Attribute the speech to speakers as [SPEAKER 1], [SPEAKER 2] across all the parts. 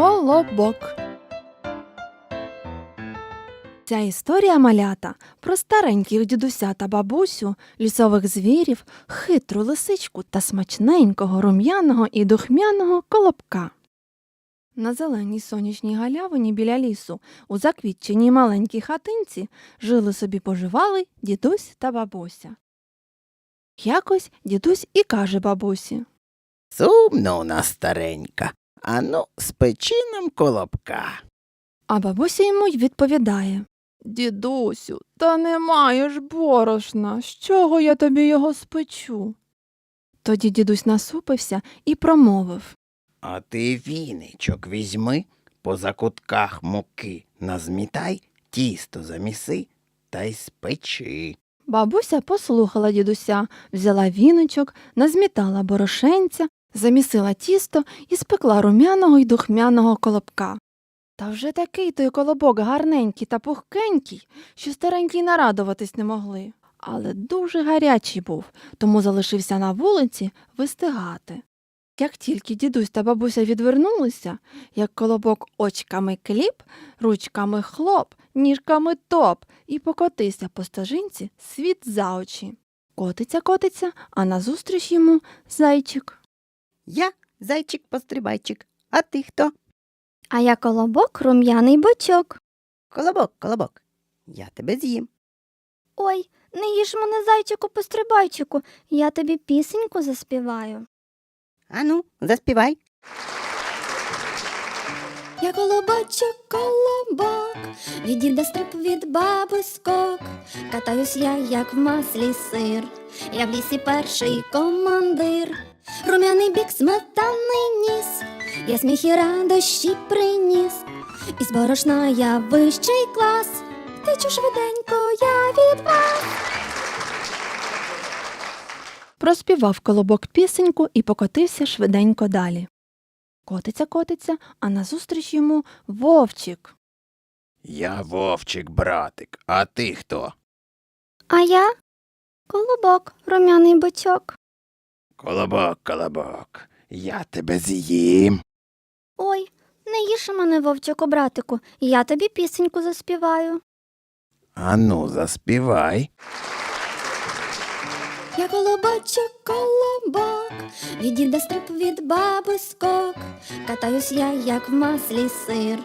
[SPEAKER 1] Колобок. Ця історія малята про стареньких дідуся та бабусю, лісових звірів, хитру лисичку та смачненького рум'яного і духмяного колобка. На зеленій сонячній галявині біля лісу, у заквітченій маленькій хатинці, жили собі поживали дідусь та бабуся. Якось дідусь і каже бабусі.
[SPEAKER 2] Сумно у нас старенька. Ану, спечи нам колобка.
[SPEAKER 1] А бабуся йому й відповідає Дідусю, та немає ж борошна. З чого я тобі його спечу? Тоді дідусь насупився і промовив
[SPEAKER 2] А ти віничок візьми, по закутках муки назмітай, тісто заміси та й спечи.
[SPEAKER 1] Бабуся послухала дідуся, взяла віночок, назмітала борошенця, замісила тісто і спекла рум'яного й духмяного колобка. Та вже такий той колобок гарненький та пухкенький, що старенькі нарадуватись не могли. Але дуже гарячий був, тому залишився на вулиці вистигати. Як тільки дідусь та бабуся відвернулися, як колобок очками кліп, ручками хлоп, ніжками топ і покотився по стежинці світ за очі. Котиться, котиться, а назустріч йому зайчик.
[SPEAKER 2] Я зайчик-пострибайчик, а ти хто?
[SPEAKER 3] А я колобок рум'яний бочок.
[SPEAKER 2] Колобок, колобок. Я тебе з'їм.
[SPEAKER 3] Ой, не їж мене зайчику пострибайчику, я тобі пісеньку заспіваю.
[SPEAKER 2] Ану, заспівай.
[SPEAKER 3] Я колобочок, колобок, від діда стрип від баби скок. Катаюсь я, як в маслі сир, я в лісі перший командир. Рум'яний бік сметаний ніс, я сміх і радощі приніс. Із борошна я вищий клас, течу швиденько я від вас.
[SPEAKER 1] Проспівав колобок пісеньку і покотився швиденько далі. Котиться, котиться, а назустріч йому вовчик.
[SPEAKER 2] Я вовчик, братик, а ти хто?
[SPEAKER 3] А я колобок, рум'яний бочок.
[SPEAKER 2] Колобок, колобок. Я тебе з'їм.
[SPEAKER 3] Ой, не їж мене, вовчику, братику, я тобі пісеньку заспіваю.
[SPEAKER 2] Ану, заспівай.
[SPEAKER 3] Я колобочок, колобок, від діда стрип від баби скок. Катаюсь я, як в маслі сир,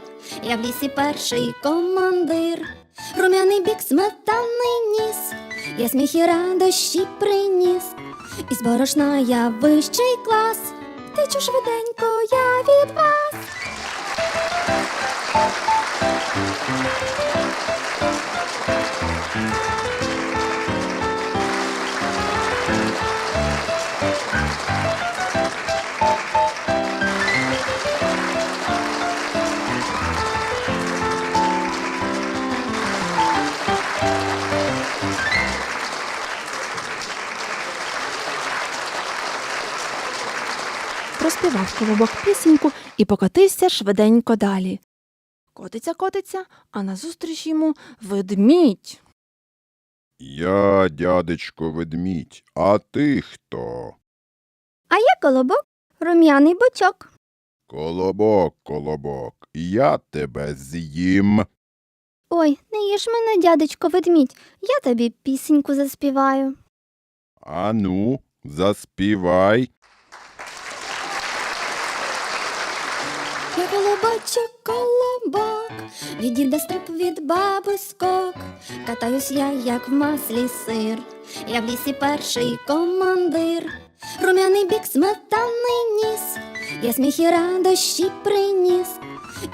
[SPEAKER 3] я в лісі перший командир. Рум'яний бік сметаний ніс, я сміх і радощі приніс. Із борошна я вищий клас, течу швиденько я від вас.
[SPEAKER 1] Проспівав колобок пісеньку і покотився швиденько далі. Котиться, котиться, а назустріч йому ведмідь.
[SPEAKER 4] Я, дядечко ведмідь, а ти хто?
[SPEAKER 3] А я колобок, рум'яний бочок.
[SPEAKER 4] Колобок, колобок, я тебе з'їм.
[SPEAKER 3] Ой, не їж мене, дядечко ведмідь, я тобі пісеньку заспіваю.
[SPEAKER 4] Ану, заспівай.
[SPEAKER 3] Я колобочок, колобок, від діда стрип від баби скок. Катаюсь я, як в маслі сир, я в лісі перший командир. Рум'яний бік сметаний ніс, я сміх і радощі приніс.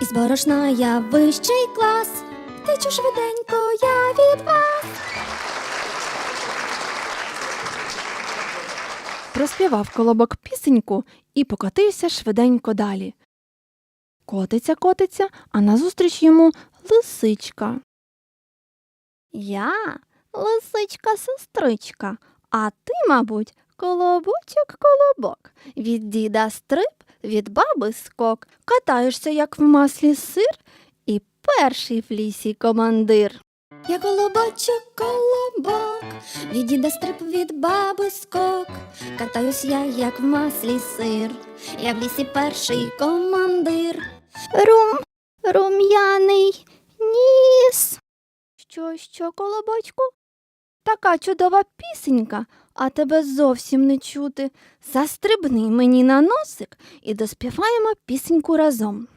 [SPEAKER 3] Із борошна я вищий клас, течу швиденько я від вас.
[SPEAKER 1] Проспівав колобок пісеньку і покотився швиденько далі. Котиться, котиться, а назустріч йому лисичка.
[SPEAKER 3] Я лисичка сестричка, а ти, мабуть, колобочок колобок. Від діда стриб, від баби скок. Катаєшся, як в маслі сир, і перший в лісі командир. Я колобочок колобок, від діда стрип, від баби скок. Катаюсь я, як в маслі сир, я в лісі перший командир. Рум, рум'яний ніс.
[SPEAKER 1] Що, що, колобочку? Така чудова пісенька, а тебе зовсім не чути. Застрибни мені на носик і доспіваємо пісеньку разом.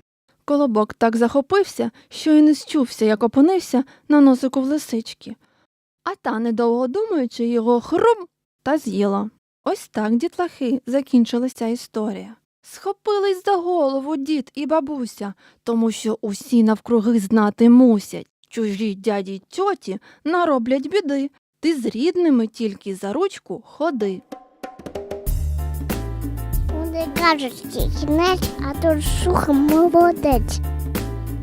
[SPEAKER 1] Колобок так захопився, що й не счувся, як опинився на носику в лисички. А та, недовго думаючи, його хрум та з'їла. Ось так, дітлахи, закінчилася історія. Схопились за голову дід і бабуся, тому що усі навкруги знати мусять. Чужі дяді й тьоті нароблять біди. Ти з рідними тільки за ручку ходи.
[SPEAKER 5] Вони кажуть, кінець, а тут шуха молодець.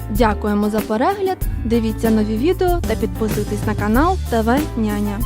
[SPEAKER 1] Дякуємо за перегляд. Дивіться нові відео та підписуйтесь на канал ТВ Няня.